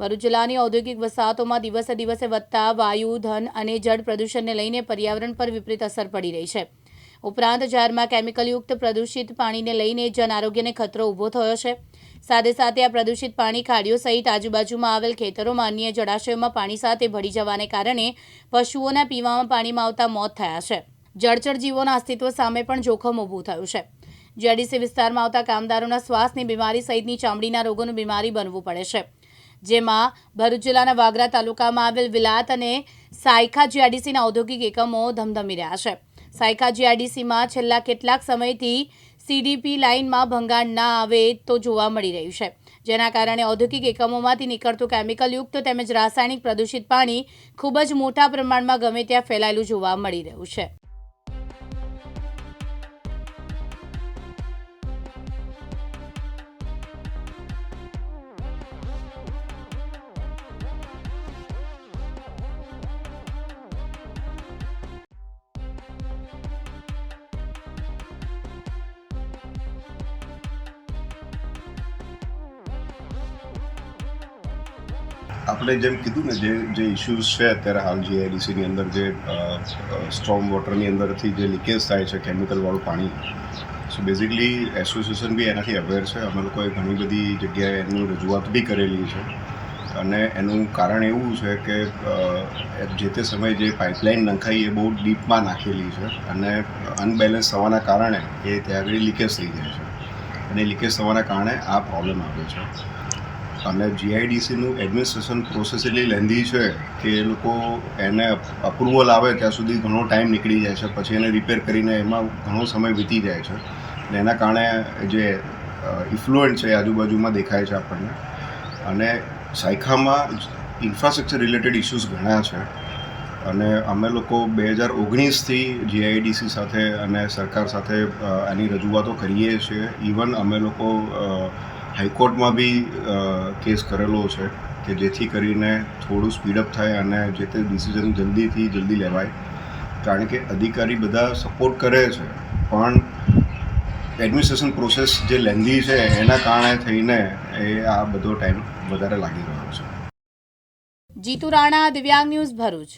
ભરૂચ જિલ્લાની ઔદ્યોગિક વસાહતોમાં દિવસે દિવસે વધતા વાયુ, ધન અને જળ પ્રદૂષણને લઈને પર્યાવરણ પર વિપરીત અસર પડી રહી છે. ઉપરાંત જાહેરમાં કેમિકલયુક્ત પ્રદૂષિત પાણીને લઈને જન આરોગ્યને ખતરો ઊભો થયો છે. સાથે સાથે આ પ્રદૂષિત પાણી ખાડીઓ સહિત આજુબાજુમાં આવેલ ખેતરોમાં અન્ય જળાશયોમાં પાણી સાથે ભળી જવાને કારણે પશુઓના પીવામાં પાણીમાં આવતા મોત થયા છે. જળચર જીવોના અસ્તિત્વ સામે પણ જોખમ ઊભું થયું છે. જેડીસી વિસ્તારમાં આવતા કામદારોના શ્વાસની બીમારી સહિતની ચામડીના રોગોનું બીમારી બનવું પડે છે. જેમાં ભરૂચ જિલ્લાના વાગરા તાલુકામાં આવેલ વિલાત અને સાયખા જીઆરડીસીના ઔદ્યોગિક એકમો ધમધમી રહ્યા છે. સાયખા જીઆરડીસીમાં છેલ્લા કેટલાક સમયથી સીડીપી લાઇનમાં ભંગાણ ના આવે તો જોવા મળી રહ્યું છે. જેના કારણે ઔદ્યોગિક એકમોમાંથી નીકળતું કેમિકલયુક્ત તેમજ રાસાયણિક પ્રદૂષિત પાણી ખૂબ જ મોટા પ્રમાણમાં ગમે ત્યાં ફેલાયેલું જોવા મળી રહ્યું છે. આપણે જેમ કીધું ને, જે જે ઇશ્યુઝ છે અત્યારે હાલ જે એડીસીની અંદર, જે સ્ટ્રોંગ વોટરની અંદરથી જે લીકેજ થાય છે કેમિકલવાળું પાણી. સો બેઝિકલી એસોસિએશન બી એનાથી અવેર છે. અમે લોકોએ ઘણી બધી જગ્યાએ એની રજૂઆત બી કરેલી છે. અને એનું કારણ એવું છે કે જે તે સમયે જે પાઇપલાઇન નંખાઈ એ બહુ ડીપમાં નાખેલી છે અને અનબેલેન્સ થવાના કારણે એ ત્યાં આગળ લીકેજ થઈ જાય છે. અને લીકેજ થવાના કારણે આ પ્રોબ્લેમ આવે છે. અને જીઆઈડીસીનું એડમિનિસ્ટ્રેશન પ્રોસેસ એટલી લેન્ધી છે કે એ લોકો એને અપ્રુવલ આવે ત્યાં સુધી ઘણો ટાઈમ નીકળી જાય છે. પછી એને રિપેર કરીને એમાં ઘણો સમય વીતી જાય છે. અને એના કારણે જે ઇફ્લુઅન્ટ છે આજુબાજુમાં દેખાય છે આપણને. અને સાયખામાં ઇન્ફ્રાસ્ટ્રક્ચર રિલેટેડ ઇસ્યુઝ ઘણા છે. અને અમે લોકો બે હજાર ઓગણીસથી જીઆઈડીસી સાથે અને સરકાર સાથે આની રજૂઆતો કરીએ છીએ. ઇવન અમે લોકો હાઈકોર્ટમાં બી કેસ કરેલો છે કે જેથી કરીને થોડું સ્પીડઅપ થાય અને જે તે ડિસિઝન જલ્દીથી જલ્દી લેવાય. કારણ કે અધિકારી બધા સપોર્ટ કરે છે, પણ એડમિનિસ્ટ્રેશન પ્રોસેસ જે લેન્ધી છે, એના કારણે થઈને એ આ બધો ટાઈમ વધારે લાગી રહ્યો છે. જીતુ રાણા, દિવ્યાંગ ન્યૂઝ ભરૂચ.